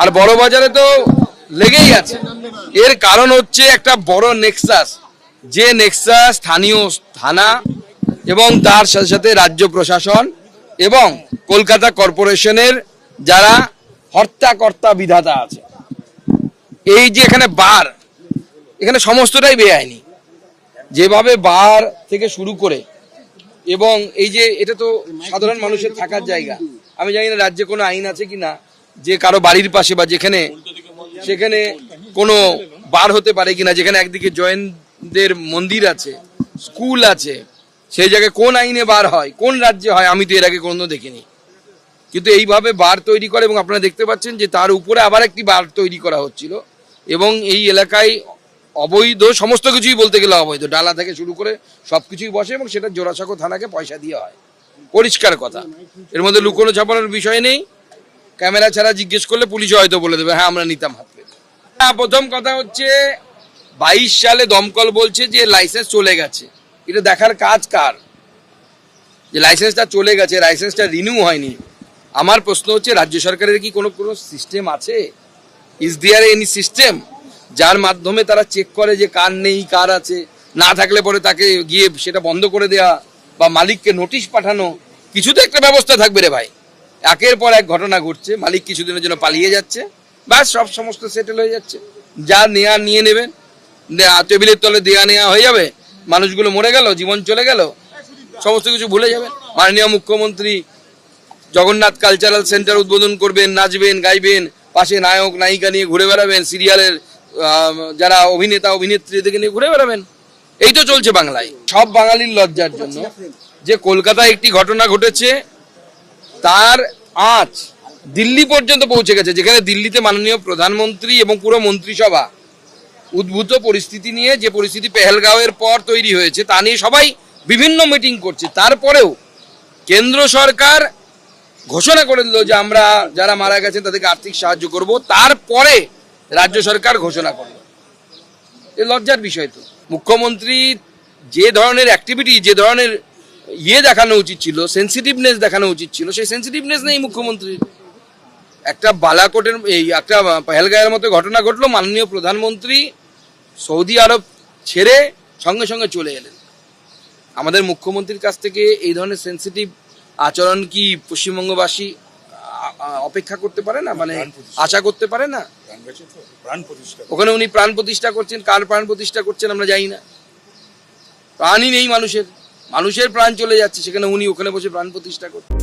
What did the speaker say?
আর বড় বাজারে তো লেগেই আছে। এর কারণ হচ্ছে একটা বড় নেক্সাস যে নেক্সাস স্থানীয় থানা এবং তার সাথে সাথে রাজ্য প্রশাসন এবং কলকাতা কর্পোরেশনের যারা হর্তাকর্তা বিধাতা আছে। এই যে এখানে বার, এখানে সমস্তটাই বেআইনি। যেভাবে বার থেকে শুরু করে এবং এই যে এটা তো সাধারণ মানুষের থাকার জায়গা। আমি জানি না রাজ্যে কোনো আইন আছে কি না। যে কারও বাড়ির পাশে বা যেখানে, সেখানে কোনো বার হতে পারে কিনা, যেখানে একদিকে জয়েনদের মন্দির আছে, স্কুল আছে, সেই জায়গায় কোন আইনে বার হয়, কোন রাজ্যে হয়, আমি তো এর আগে কোনো দেখিনি। কিন্তু এইভাবে বার তৈরি করে এবং আপনারা দেখতে পাচ্ছেন যে তার উপরে আবার একটি বার তৈরি করা হচ্ছিল এবং এই এলাকায় অবৈধ সমস্ত কিছুই বলতে গেলে অবৈধ। ডালা থেকে শুরু করে সব কিছুই বসে এবং সেটা জোড়াসাঁকো থানাকে পয়সা দিয়ে হয়। পরিষ্কার কথা। এর মধ্যে লুকোনো ছাপানোর বিষয় নেই। ক্যামেরা ছাড়া জিজ্ঞেস করলে পুলিশ হয়তো বলে দেবে হ্যাঁ আমরা নিতাম হাত হ্যাঁ, প্রথম কথা হচ্ছে বাইশ সালে দমকল বলছে যে লাইসেন্স চলে গেছে। এটা দেখার কাজ কার? যে লাইসেন্সটা চলে গেছে লাইসেন্সটা রিনিউ হয়নি। আমার প্রশ্ন হচ্ছে রাজ্য সরকারের কি কোনো কোনো সিস্টেম আছে? ইজ দেয়ার এনি সিস্টেম যার মাধ্যমে তারা চেক করে যে কার নেই কার আছে? না থাকলে পরে তাকে গিয়ে সেটা বন্ধ করে দেওয়া বা মালিককে নোটিশ পাঠানো কিছু তো একটা ব্যবস্থা থাকবে রে ভাই। একের পর এক ঘটনা ঘটছে, মালিক কিছুদিনের জন্য পালিয়ে যাচ্ছে। ব্যাস, সব সমস্ত সেটেল হয়ে যাচ্ছে। যা নেয়া নিয়ে নেবেন টেবিলের তলে দেয়া নেওয়া হয়ে যাবে, মানুষগুলো মরে গেল, জীবন চলে গেল, সমস্ত কিছু ভুলে যাবেন মাননীয় মুখ্যমন্ত্রী জগন্নাথ কালচারাল সেন্টার উদ্বোধন করবেন, নাচবেন, গাইবেন, পাশে নায়ক, নায়িকা নিয়ে ঘুরে বেড়াবেন, সিরিয়ালের যারা অভিনেতা অভিনেত্রীদেরকে নিয়ে ঘুরে বেড়াবেন। এই তো চলছে বাংলায়। সব বাঙালির লজ্জার জন্য যে কলকাতায় একটি ঘটনা ঘটেছে তার আঁচ দিল্লি পর্যন্ত পৌঁছে গেছে, যেখানে দিল্লিতে মাননীয় প্রধানমন্ত্রী এবং পুরো মন্ত্রিসভা উদ্ভূত পরিস্থিতি নিয়ে যে পরিস্থিতি পেহেলগাঁওয়ের পর তৈরি হয়েছে, তা নিয়ে সবাই বিভিন্ন মিটিং করছে। তারপরেও কেন্দ্র সরকার ঘোষণা করে দিল যে আমরা যারা মারা গেছেন তাদেরকে আর্থিক সাহায্য করব। তারপরে রাজ্য সরকার ঘোষণা করল। এ লজ্জার বিষয় তো। মুখ্যমন্ত্রী যে ধরনের অ্যাক্টিভিটি যে ধরনের ইয়ে দেখানো উচিত ছিল সেন্সিটিভনেস দেখানো উচিত ছিল। সেই সেন্সিটিভনেস নেই মুখ্যমন্ত্রীর একটা বালাকোটের, এই একটা পেহেলগাঁয়ের মতো ঘটনা ঘটলো, মাননীয় প্রধানমন্ত্রী সৌদি আরব ছেড়ে সঙ্গে সঙ্গে চলে এলেন। আমাদের মুখ্যমন্ত্রীর কাছ থেকে এই ধরনের সেন্সিটিভ আচরণ কি পশ্চিমবঙ্গবাসী অপেক্ষা করতে পারে না? মানে আশা করতে পারে না? ওখানে উনি প্রাণ প্রতিষ্ঠা করছেন, কার প্রাণ প্রতিষ্ঠা করছেন আমরা জানি না। প্রাণই নেই মানুষের। মানুষের প্রাণ চলে যাচ্ছে সেখানে উনি ওখানে বসে প্রাণ প্রতিষ্ঠা করছেন।